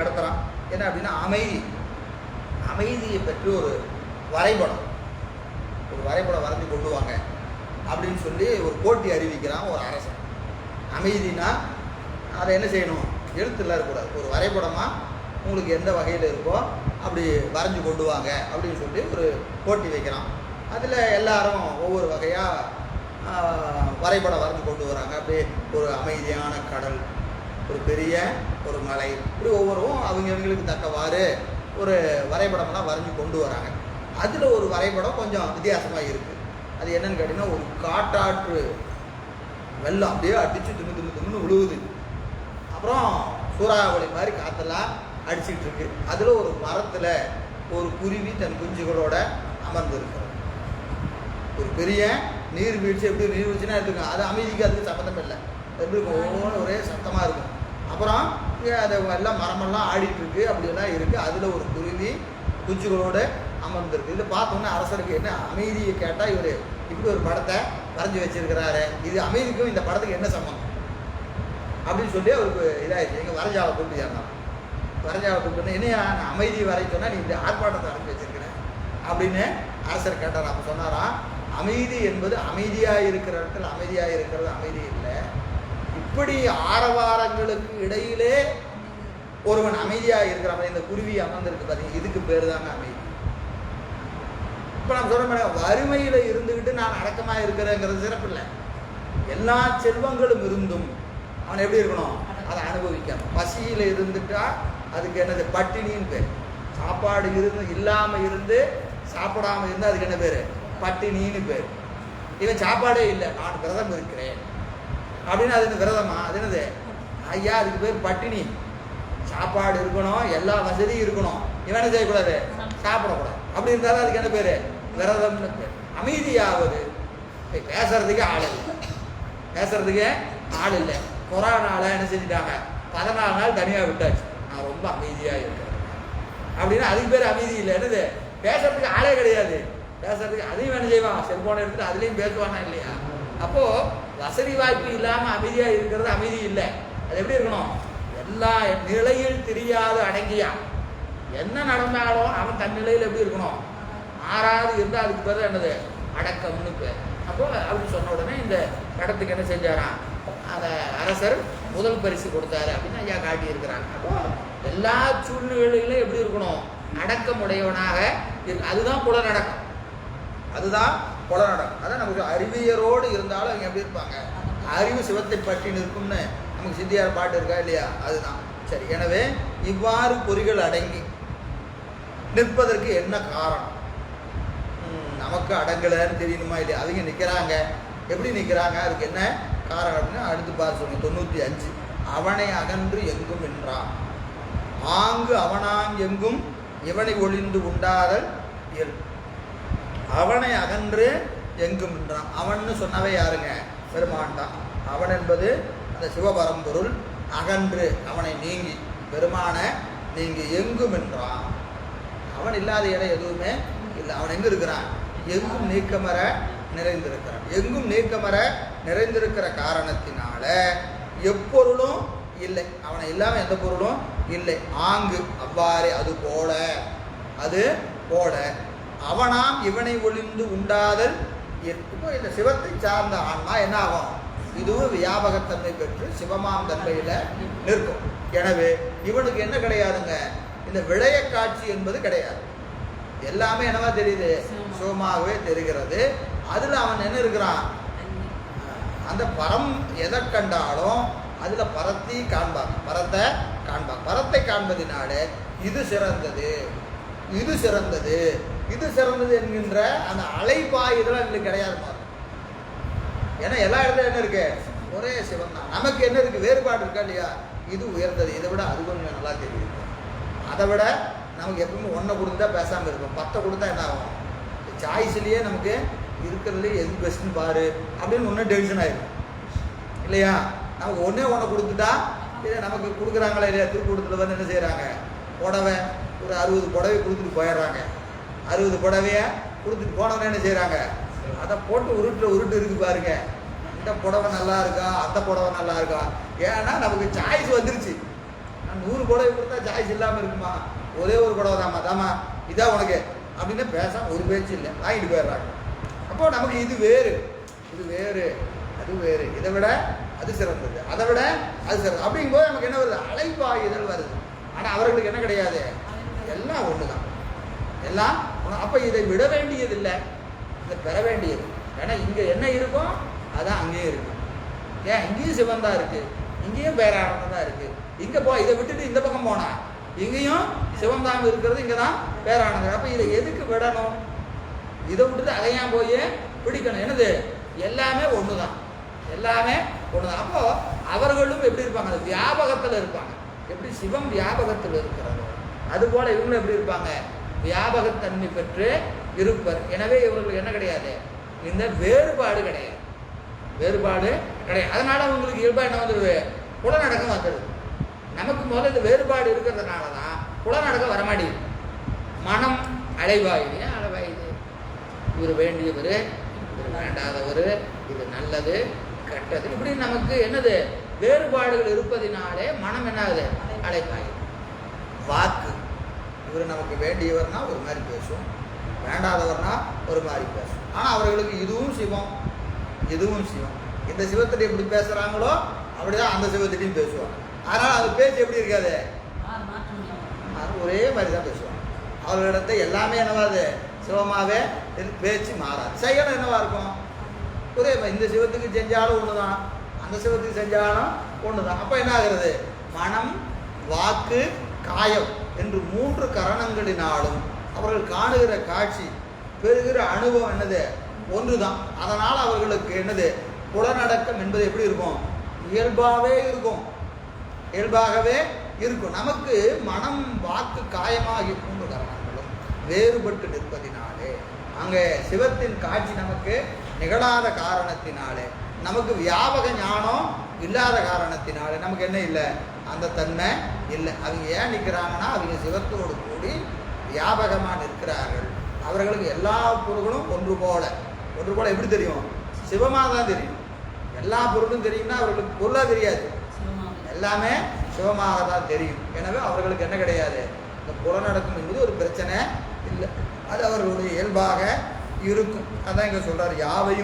நடத்துகிறான் என்ன அப்படின்னா அமைதி. அமைதியை பற்றி ஒரு வரைபடம். ஒரு வரைபடம் வரைஞ்சு கொண்டு வாங்க அப்படின்னு சொல்லி ஒரு போட்டி அறிவிக்கிறான் ஒரு அரசன். அமைதினா அதை என்ன செய்யணும்? எழுத்துலாம் இருக்கக்கூடாது ஒரு வரைபடமாக உங்களுக்கு எந்த வகையில் இருக்கோ அப்படி வரைஞ்சு கொண்டு வாங்க அப்படின்னு சொல்லி ஒரு போட்டி வைக்கிறான். அதில் எல்லாரும் ஒவ்வொரு வகையாக வரைபடம் வரைஞ்சு கொண்டு வராங்க. அப்படியே ஒரு அமைதியான கடல் ஒரு பெரிய ஒரு மலை. இப்படி ஒவ்வொருவரும் அவங்க அவங்களுக்கு தக்கவாறு ஒரு வரைபடமெல்லாம் வரைஞ்சி கொண்டு வராங்க. அதில் ஒரு வரைபடம் கொஞ்சம் வித்தியாசமாக இருக்குது அது என்னன்னு கேட்டிங்கன்னா ஒரு காட்டாற்று வெள்ளம் அப்படியே அடித்து தின்னு தின்னு தின்னு விழுவுது அப்புறம் சூறாவளி மாதிரி காற்றெல்லாம் அடிச்சிட்டு இருக்கு. அதில் ஒரு மரத்தில் ஒரு குருவி தன் குஞ்சுகளோட அமர்ந்திருக்கிறது. ஒரு பெரிய நீர்வீழ்ச்சி எப்படி நீர்வீழ்ச்சினா எடுத்துக்கோங்க. அது அமைதிக்கு அதுக்கு சம்மந்தம் இல்லை. எப்படி ஒவ்வொன்றும் ஒரே சத்தமாக இருக்கும். அப்புறம் இங்க அதை எல்லாம் மரமெல்லாம் ஆடிட்டு இருக்கு. அப்படியெல்லாம் இருக்குது அதில் ஒரு குருவி குஞ்சுகளோடு அமர்ந்திருக்கு. இதை பார்த்தோன்னே அரசருக்கு என்ன அமைதியை கேட்டால் இவர் இப்படி ஒரு படத்தை வரைஞ்சி வச்சிருக்கிறாரு. இது அமைதிக்கும் இந்த படத்துக்கு என்ன சம்மந்தம் அப்படின்னு சொல்லி அவருக்கு இதாகிடுச்சு எங்கள் வரைஞ்சாவை கூப்பிட்டு ஏறினான் வரைஞ்சாவை கூப்பிட்டு என்னையா நான் அமைதி வரைய சொன்னா நீ இந்த ஆர்ப்பாட்டத்தை வரைஞ்சி வச்சிருக்கிறேன் அப்படின்னு அரசர் கேட்டார் அப்போ சொன்னாராம் அமைதி என்பது அமைதியாக இருக்கிற இடத்துல அமைதியாக இருக்கிறது அமைதி இப்படி ஆரவாரங்களுக்கு இடையிலே ஒருவன் அமைதியாக இருக்கிற மாதிரி இந்த குருவி அமர்ந்திருக்கு பார்த்தீங்க இதுக்கு பேர் தாங்க அமைதி. இப்போ நான் சொல்ற வறுமையில் இருந்துக்கிட்டு நான் அடக்கமாக இருக்கிறேங்கிறது சிறப்பு இல்லை. எல்லா செல்வங்களும் இருந்தும் அவன் எப்படி இருக்கணும்? அதை அனுபவிக்கணும். பசியில் இருந்துட்டா அதுக்கு என்னது? பட்டினின்னு பேர். சாப்பாடு இருந்து இல்லாமல் இருந்து சாப்பிடாம இருந்தால் அதுக்கு என்ன பேர்? பட்டினின்னு பேர். இவன் சாப்பாடே இல்லை. நான் விரதம் இருக்கிறேன். அப்படின்னு அது விரதமா? அது என்னது? ஐயா அதுக்கு பேர் பட்டினி. சாப்பாடு இருக்கணும் எல்லா வசதியும் இருக்கணும். இவன் என்ன செய்யக்கூடாது? சாப்பிடக்கூடாது. அப்படி இருந்தாலும் அதுக்கு என்ன பேர்? விரதம்னு பேர். அமைதியாவது. பேசுறதுக்கே ஆள் இல்லை. பேசுறதுக்கே ஆள் இல்லை. கொரோனால என்ன செஞ்சுட்டாங்க? பதினாலு நாள் தனியாக விட்டாச்சு. நான் ரொம்ப அமைதியாக இருக்கேன். அப்படின்னா அதுக்கு பேர் அமைதி இல்லை. என்னது? பேசுறதுக்கு ஆளே கிடையாது. பேசுறதுக்கு அதையும் என்ன செய்வான்? செல்போனை எடுத்துட்டு அதுலேயும் பேசுவானா இல்லையா? அப்போ வசதி வாய்ப்பு இல்லாமல் அமைதியாக இருக்கிறது அமைதி இல்லை. அது எப்படி இருக்கணும்? எல்லா நிலையில் தெரியாது அடங்கியா. என்ன நடந்தாலும் அவன் தன் நிலையில் எப்படி இருக்கணும்? மாறாது இருந்தால் அதுக்கு பேர் என்னது? அடக்கம்னு பேர். அப்போ அப்படி சொன்ன உடனே இந்த இடத்துக்கு என்ன செஞ்சாராம்? அந்த அரசர் முதல் பரிசு கொடுத்தாரு அப்படின்னு ஐயா காட்டியிருக்கிறாங்க. அப்போ எல்லா சூழ்நிலையிலும் எப்படி இருக்கணும்? அடக்கமுடையவனாக இரு அதுதான் புலநடக்கம் அதுதான் புலநடக்கம் அதான் நமக்கு அறிவியரோடு இருந்தாலும் அவங்க எப்படி இருப்பாங்க? அறிவு சிவத்தை பற்றி நிற்கும்னு நமக்கு சித்தியார் பாட்டு இருக்கா இல்லையா? அதுதான். சரி எனவே இவ்வாறு பொறிகள் அடங்கி நிற்பதற்கு என்ன காரணம்? நமக்கு அடங்கலைன்னு தெரியணுமா இல்லையா? அவங்க நிற்கிறாங்க. எப்படி நிற்கிறாங்க? அதுக்கு என்ன காரணம் அப்படின்னா அடுத்து பார்த்து சொல்லுங்க தொண்ணூற்றி அஞ்சு. அவனை அகன்று எங்கும் என்றான் ஆங்கு அவனாங் எங்கும் இவனை ஒளிந்து உண்டாதல் இயல்பு அவனை அகன்று எங்கும் என்றான் அவன்னு சொன்னவை யாருங்க? பெருமான் தான் அவன் என்பது அந்த சிவபரம்பொருள். அகன்று அவனை நீங்கி பெருமான நீங்கி எங்கும் என்றான் அவன் இல்லாத இடம் எதுவுமே இல்லை. அவன் எங்கே இருக்கிறான்? எங்கும் நீக்கமர நிறைந்திருக்கிறான். எங்கும் நீக்கமர நிறைந்திருக்கிற காரணத்தினால எப்பொருளும் இல்லை. அவனை இல்லாமல் எந்த பொருளும் இல்லை. ஆங்கு அவ்வாறே அது போல. அது போல. அவனாம் இவனை ஒளிந்து உண்டாதல் இயல். இப்போ இந்த சிவத்தை சார்ந்த ஆன்மா என்ன ஆகும் இதுவும் வியாபகத்தன்மை பெற்று சிவமாம் தன்மையில் நிற்கும். எனவே இவனுக்கு என்ன கிடையாதுங்க? இந்த விளைய காட்சி என்பது கிடையாது. எல்லாமே என்னவா தெரியுது? சிவமாகவே தெரிகிறது. அதில் அவன் என்ன இருக்கிறான்? அந்த பரம் எதை கண்டாலும் அதில் பரத்தை காண்பாங்க பரத்தை காண்பாங்க பரத்தை காண்பதினால இது சிறந்தது. இது சிறந்தது. இது சிறந்தது என்கின்ற அந்த அலைப்பாயுதெல்லாம் எங்களுக்கு கிடையாது பாருங்க. ஏன்னா எல்லா இடத்துலையும் என்ன இருக்கு? ஒரே சிவன் தான். நமக்கு என்ன இருக்கு? வேறுபாடு இருக்கா இல்லையா? இது உயர்ந்தது. இதை விட அது கொஞ்சம் நல்லா தெரியுது. அதை விட நமக்கு எப்பவுமே ஒன்றை கொடுத்தா பேசாமல் இருக்கும் பத்தை கொடுத்தா என்ன ஆகும்? சாய்ஸ்லேயே நமக்கு இருக்கிறதுலே எது பெஸ்ட்னு பாரு. அப்படின்னு ஒன்றும் டென்ஷன் ஆயிடும் இல்லையா? நமக்கு ஒன்றே ஒன்றை கொடுத்துட்டா இல்லை நமக்கு கொடுக்குறாங்களா இல்லையா? திருக்கூடத்தில் வந்து என்ன செய்கிறாங்க புடவை ஒரு அறுபது புடவை கொடுத்துட்டு போயிடுறாங்க. அறுபது புடவையை கொடுத்துட்டு போனவனே என்ன செய்கிறாங்க அதை போட்டு உருட்டு உருட்டு இருக்கு பாருங்க. இந்த புடவை நல்லா இருக்கா? அந்த புடவை நல்லா இருக்கா? ஏன்னா நமக்கு சாய்ஸ் வந்துருச்சு. நூறு புடவை கொடுத்தா சாய்ஸ் இல்லாமல் இருக்குமா? ஒரே ஒரு புடவை தாம்மா தாம்மா. இதான் உனக்கு. அப்படின்னு பேசாமல் ஒரு பேச்சு இல்லை. வாங்கிட்டு போயிடுறாங்க. அப்போ நமக்கு இது வேறு. இது வேறு. அது வேறு. இதை விட அது சிறந்தது. அதை விட அது சிறந்தது. அப்படிங்கும்போது நமக்கு என்ன வருது? அலைப்பாயுதல் வருது. ஆனால் அவர்களுக்கு என்ன கிடையாது? எல்லாம் ஒன்று தான் எல்லாம் அப்போ இதை விட வேண்டியதில்லை. இதை பெற வேண்டியது. ஏன்னா இங்கே என்ன இருக்கும் அதான் அங்கேயும் இருக்கும் ஏன்? இங்கேயும் சிவன் தான் இருக்கு. இங்கேயும் பேரானந்தம் தான் இருக்கு. இங்கே போ இதை விட்டுட்டு இந்த பக்கம் போனா. இங்கேயும் சிவன் தான் இருக்கிறது இங்கே தான் பேரானந்தம் அப்போ இதை எதுக்கு விடணும்? இதை விட்டுட்டு அதையான் போய் பிடிக்கணும். என்னது? எல்லாமே ஒன்று தான் எல்லாமே ஒன்று தான் அப்போ அவர்களும் எப்படி இருப்பாங்க? அது வியாபகத்தில் இருப்பாங்க. எப்படி சிவம் வியாபகத்தில் இருக்கிறதோ அதுபோல இவங்களும் எப்படி இருப்பாங்க? வியாபகத்தன்மை பெற்று இருப்பர். எனவே இவர்களுக்கு என்ன கிடையாது? இந்த வேறுபாடு கிடையாது. வேறுபாடு கிடையாது. அதனால அவங்களுக்கு இயல்பாக என்ன வந்துடுது குலநடக்கம் வந்துடுது நமக்கு முதல்ல இந்த வேறுபாடு இருக்கிறதுனால தான் குலநடக்கம் வரமாட்டேங்குது. மனம் அலைவாயுது. ஏன் அலைவாயுது? இவர் வேண்டியவர் இவர் வேண்டாதவர் இது நல்லது கெட்டது. இப்படி நமக்கு என்னது? வேறுபாடுகள் இருப்பதினாலே மனம் என்ன ஆகுது வாக்கு. இவர் நமக்கு வேண்டியவர்னா ஒரு மாதிரி பேசும் வேண்டாதவர்னா ஒரு மாதிரி பேசும் ஆனால் அவர்களுக்கு இதுவும் சிவம். இதுவும் சிவம். இந்த சிவத்திட்ட எப்படி பேசுகிறாங்களோ அப்படிதான் அந்த சிவத்திட்டையும் பேசுவாங்க. அதனால் அது பேச்சு எப்படி இருக்காது? ஒரே மாதிரி தான் பேசுவாங்க. அவர்களிடத்த எல்லாமே என்னவாது சிவமாவே இரு- பேச்சு மாறாது. செயல் என்னவா இருக்கும்? ஒரே. இந்த சிவத்துக்கு செஞ்சாலும் ஒன்று தான் அந்த சிவத்துக்கு செஞ்சாலும் ஒன்று தான் அப்போ என்ன ஆகுறது? மனம் வாக்கு காயம் என்று மூன்று கரணங்களினாலும் அவர்கள் காணுகிற காட்சி பெறுகிற அனுபவம் என்னது? ஒன்று தான் அதனால் அவர்களுக்கு என்னது? புலநடக்கம் என்பது எப்படி இருக்கும்? இயல்பாகவே இருக்கும். இயல்பாகவே இருக்கும். நமக்கு மனம் வாக்கு காயமாகி மூன்று கரணங்களும் வேறுபட்டு நிற்பதினாலே அங்கே சிவத்தின் காட்சி நமக்கு நிகழாத காரணத்தினாலே நமக்கு வியாபக ஞானம் இல்லாத காரணத்தினாலே நமக்கு என்ன இல்லை? அந்த தன்மை இல்லை. அவங்க ஏன் நிற்கிறாங்கன்னா அவங்க சிவத்தோடு கூடி வியாபகமாக நிற்கிறார்கள். அவர்களுக்கு எல்லா பொருள்களும் ஒன்று போல. ஒன்று போல எப்படி தெரியும்? சிவமாக தான் தெரியும். எல்லா பொருளும் தெரியும்னா அவர்களுக்கு பொருளாக தெரியாது. எல்லாமே சிவமாக தான் தெரியும். எனவே அவர்களுக்கு என்ன கிடையாது? இந்த புலநடக்கம் என்பது ஒரு பிரச்சனை இல்லை. அது அவர்களுடைய இயல்பாக இருக்கும். அதான் இங்கே சொல்றார் யாவையும்